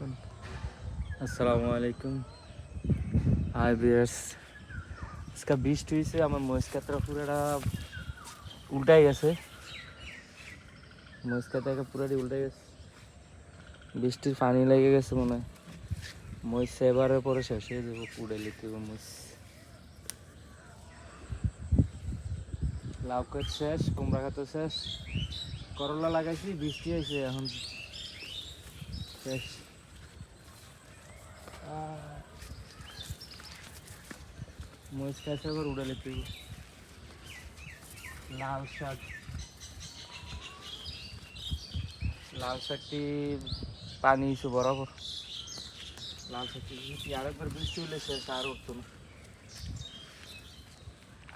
আসসালামু আলাইকুম। হাই বিয়ার্স আজকে বৃষ্টি হয়েছে আমার মহিষকাতরা পুরোটা উল্টাই গেছে। মহিষকাতরা পুরোটি উল্টাই গেছে। বৃষ্টির পানি লেগে গেছে মনে হয়। মহিষ এবারে পরে শেষ হয়ে যাব, পুড়ে লিতে মহিষ। লাউ কাজ শেষ, কুমড়া খাতো শেষ। করলা লাগাইছি, বৃষ্টি হয়েছে এখন। শেষ। মহিষ খাইছে আবার উড়ে লিতে লাল শাক। লাল শাকটি পানি এসে বরাবর? লাল শাকটি আরেকবার বৃষ্টি হলে শেষ আর উঠতো না।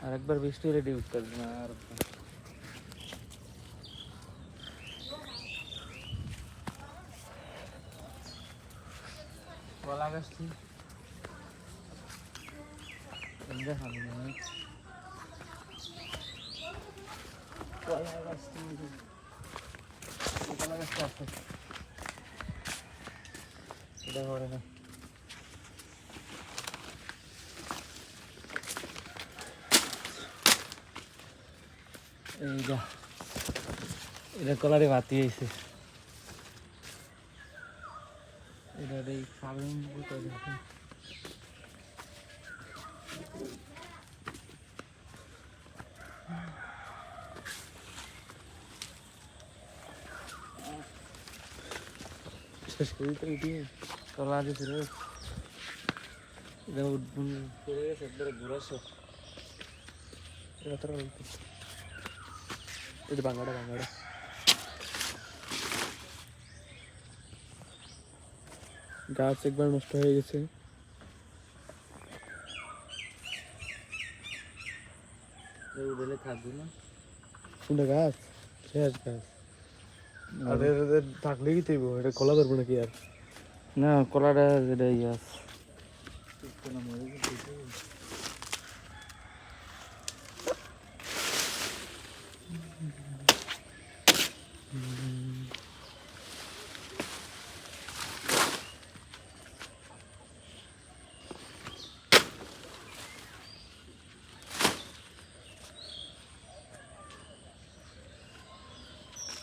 আরেকবার বৃষ্টি হলে ডিউট করবে না আর। কলা গাছটি দেখাবো না কলা গাছটি কলা গাছটা আছে এটা করে না এই যা এটা কলারে বাতি হয়েছে এটা এই ফার্মিং गाच एक बार नष्ट हो गए উঠলে থাকব না। কোনটা গাছ শেষ গাছ। আর থাকলে কি তৈব? এটা কলা ধরবো নাকি আর? না কলাটা যেটা ইয়াস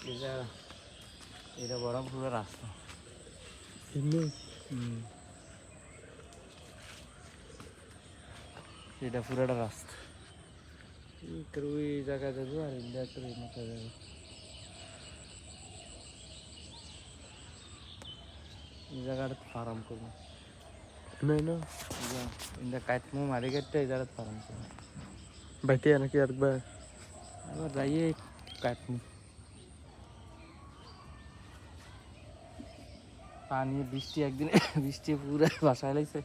এটা এটা বড় পুরো রাস্তা এমনি হুম এটা পুরোটা রাস্তা ఇక్కడ ওই জায়গা যাবো আর ইন্ডিয়া একটা এই মাথা যাবে এই জায়গাটা ফার্ম করবো নাই না ইন্ডিয়া কাটমু মারি কাটতে এই জায়গাটা ফার্ম করবো বাইতে নাকি আরেকবার পানি বৃষ্টি একদিন বৃষ্টি পুরো বাসায় লাগছে।